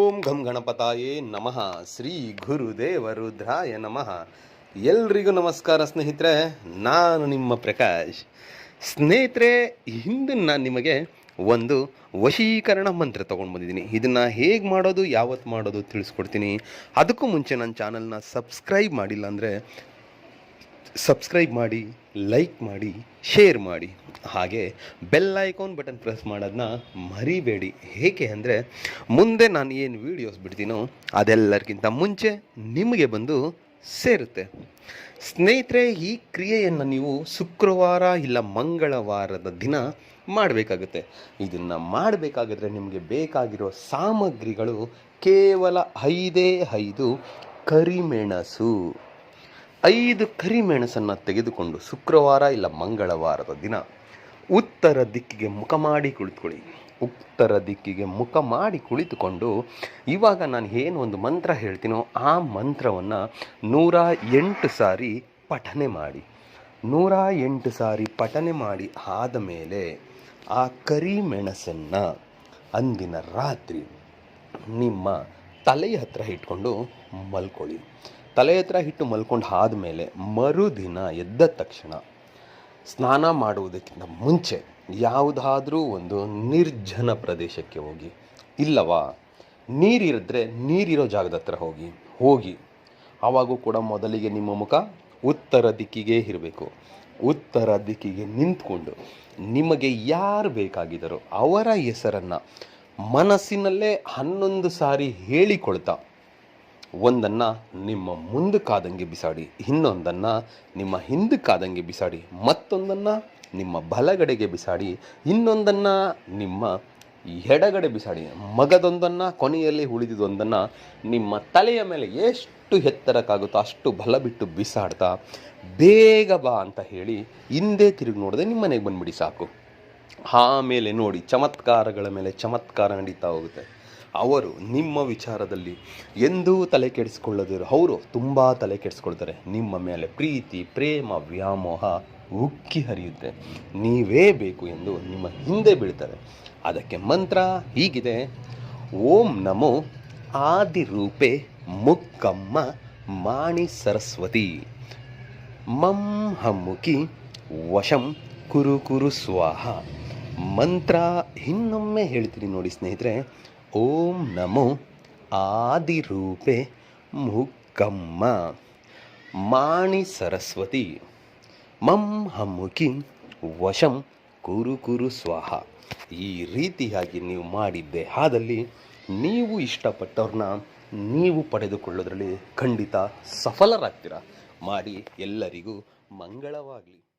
ಓಂ ಘಂ ಗಣಪತಾಯೇ ನಮಃ. ಶ್ರೀ ಗುರುದೇವ ರುದ್ರಾಯ ನಮಃ. ಎಲ್ರಿಗೂ ನಮಸ್ಕಾರ ಸ್ನೇಹಿತರೆ, ನಾನು ನಿಮ್ಮ ಪ್ರಕಾಶ್. ಸ್ನೇಹಿತರೆ ಹಿಂದೆ ನಾನು ನಿಮಗೆ ಒಂದು ವಶೀಕರಣ ಮಂತ್ರ ತೊಗೊಂಡು ಬಂದಿದ್ದೀನಿ. ಇದನ್ನು ಹೇಗೆ ಮಾಡೋದು ಯಾವತ್ತು ಮಾಡೋದು ತಿಳಿಸ್ಕೊಡ್ತೀನಿ. ಅದಕ್ಕೂ ಮುಂಚೆ ನನ್ನ ಚಾನಲ್ನ ಸಬ್ಸ್ಕ್ರೈಬ್ ಮಾಡಿಲ್ಲ ಅಂದರೆ ಸಬ್ಸ್ಕ್ರೈಬ್ ಮಾಡಿ, ಲೈಕ್ ಮಾಡಿ, ಶೇರ್ ಮಾಡಿ. ಹಾಗೆ ಬೆಲ್ ಐಕಾನ್ ಬಟನ್ ಪ್ರೆಸ್ ಮಾಡೋದನ್ನ ಮರಿಬೇಡಿ. ಏಕೆ ಅಂದರೆ ಮುಂದೆ ನಾನು ಏನು ವೀಡಿಯೋಸ್ ಬಿಡ್ತೀನೋ ಅದೆಲ್ಲರಿಗಿಂತ ಮುಂಚೆ ನಿಮಗೆ ಬಂದು ಸೇರುತ್ತೆ. ಸ್ನೇಹಿತರೆ, ಈ ಕ್ರಿಯೆಯನ್ನು ನೀವು ಶುಕ್ರವಾರ ಇಲ್ಲ ಮಂಗಳವಾರದ ದಿನ ಮಾಡಬೇಕಾಗುತ್ತೆ. ಇದನ್ನು ಮಾಡಬೇಕಾಗಿದ್ರೆ ನಿಮಗೆ ಬೇಕಾಗಿರೋ ಸಾಮಗ್ರಿಗಳು ಕೇವಲ ಐದೇ ಐದು ಕರಿಮೆಣಸು. ಐದು ಕರಿಮೆಣಸನ್ನು ತೆಗೆದುಕೊಂಡು ಶುಕ್ರವಾರ ಇಲ್ಲ ಮಂಗಳವಾರದ ದಿನ ಉತ್ತರ ದಿಕ್ಕಿಗೆ ಮುಖ ಮಾಡಿ ಕುಳಿತುಕೊಳ್ಳಿ. ಉತ್ತರ ದಿಕ್ಕಿಗೆ ಮುಖ ಮಾಡಿ ಕುಳಿತುಕೊಂಡು ಇವಾಗ ನಾನು ಏನು ಒಂದು ಮಂತ್ರ ಹೇಳ್ತೀನೋ ಆ ಮಂತ್ರವನ್ನು ನೂರ ಎಂಟು ಸಾರಿ ಪಠನೆ ಮಾಡಿ. ನೂರ ಎಂಟು ಸಾರಿ ಪಠನೆ ಮಾಡಿ ಆದ ಮೇಲೆ ಆ ಕರಿಮೆಣಸನ್ನು ಅಂದಿನ ರಾತ್ರಿ ನಿಮ್ಮ ತಲೆಯ ಹತ್ರ ಇಟ್ಕೊಂಡು ಮಲ್ಕೊಳ್ಳಿ. ತಲೆ ಹತ್ರ ಇಟ್ಟು ಮಲ್ಕೊಂಡು ಆದಮೇಲೆ ಮರುದಿನ ಎದ್ದ ತಕ್ಷಣ ಸ್ನಾನ ಮಾಡುವುದಕ್ಕಿಂತ ಮುಂಚೆ ಯಾವುದಾದ್ರೂ ಒಂದು ನಿರ್ಜನ ಪ್ರದೇಶಕ್ಕೆ ಹೋಗಿ, ಇಲ್ಲವಾ? ನೀರಿರಿದ್ರೆ ನೀರಿರೋ ಜಾಗದ ಹತ್ರ ಹೋಗಿ ಹೋಗಿ. ಆವಾಗೂ ಕೂಡ ಮೊದಲಿಗೆ ನಿಮ್ಮ ಮುಖ ಉತ್ತರ ದಿಕ್ಕಿಗೆ ಇರಬೇಕು. ಉತ್ತರ ದಿಕ್ಕಿಗೆ ನಿಂತ್ಕೊಂಡು ನಿಮಗೆ ಯಾರು ಬೇಕಾಗಿದ್ದರೂ ಅವರ ಹೆಸರನ್ನು ಮನಸ್ಸಿನಲ್ಲೇ ಹನ್ನೊಂದು ಸಾರಿ ಹೇಳಿಕೊಳ್ತಾ ಒಂದನ್ನು ನಿಮ್ಮ ಮುಂದಕ್ಕಾದಂಗೆ ಬಿಸಾಡಿ, ಇನ್ನೊಂದನ್ನು ನಿಮ್ಮ ಹಿಂದಕ್ಕಾದಂಗೆ ಬಿಸಾಡಿ, ಮತ್ತೊಂದನ್ನು ನಿಮ್ಮ ಬಲಗಡೆಗೆ ಬಿಸಾಡಿ, ಇನ್ನೊಂದನ್ನು ನಿಮ್ಮ ಎಡಗಡೆ ಬಿಸಾಡಿ. ಮಗದೊಂದನ್ನು, ಕೊನೆಯಲ್ಲಿ ಉಳಿದಿದ್ದೊಂದನ್ನು ನಿಮ್ಮ ತಲೆಯ ಮೇಲೆ ಎಷ್ಟು ಎತ್ತರಕ್ಕಾಗುತ್ತೋ ಅಷ್ಟು ಬಲ ಬಿಟ್ಟು ಬಿಸಾಡ್ತಾ, ಬೇಗ ಬಾ ಅಂತ ಹೇಳಿ ಹಿಂದೆ ತಿರುಗಿ ನೋಡದೆ ನಿಮ್ಮ ಮನೆಗೆ ಬಂದ್ಬಿಡಿ ಸಾಕು. ಆಮೇಲೆ ನೋಡಿ, ಚಮತ್ಕಾರಗಳ ಮೇಲೆ ಚಮತ್ಕಾರ ನಡೀತಾ ಹೋಗುತ್ತೆ. ಅವರು ನಿಮ್ಮ ವಿಚಾರದಲ್ಲಿ ಎಂದೂ ತಲೆ ಕೆಡಿಸ್ಕೊಳ್ಳೋದಿರೋ ಅವರು ತುಂಬ ತಲೆ ಕೆಡಿಸ್ಕೊಳ್ತಾರೆ. ನಿಮ್ಮ ಮೇಲೆ ಪ್ರೀತಿ, ಪ್ರೇಮ, ವ್ಯಾಮೋಹ ಉಕ್ಕಿ ಹರಿಯುತ್ತೆ. ನೀವೇ ಬೇಕು ಎಂದು ನಿಮ್ಮ ಹಿಂದೆ ಬೀಳ್ತಾರೆ. ಅದಕ್ಕೆ ಮಂತ್ರ ಹೀಗಿದೆ. ಓಂ ನಮೋ ಆದಿರೂಪೆ ಮುಕ್ಕಮ್ಮ ಮಾಣಿ ಸರಸ್ವತಿ. ಮಂ ಹಮ್ಮುಖಿ ವಶಂ ಕುರು ಕುರು ಸ್ವಾಹ. ಮಂತ್ರ ಇನ್ನೊಮ್ಮೆ ಹೇಳ್ತೀನಿ ನೋಡಿ ಸ್ನೇಹಿತರೆ. ಓಂ ನಮೋ ಆದಿರೂಪೆ ಮುಕ್ಕಮ್ಮ ಮಾಣಿ ಸರಸ್ವತಿ, ಮಂ ಹಮ್ಮುಕಿ ವಶಂ ಕುರು ಕುರು ಸ್ವಾಹ. ಈ ರೀತಿಯಾಗಿ ನೀವು ಮಾಡಿದ್ದೆ ಆದಲ್ಲಿ ನೀವು ಇಷ್ಟಪಟ್ಟವ್ರನ್ನ ನೀವು ಪಡೆದುಕೊಳ್ಳೋದ್ರಲ್ಲಿ ಖಂಡಿತ ಸಫಲರಾಗ್ತೀರ. ಮಾಡಿ ಎಲ್ಲರಿಗೂ ಮಂಗಳವಾಗಲಿ.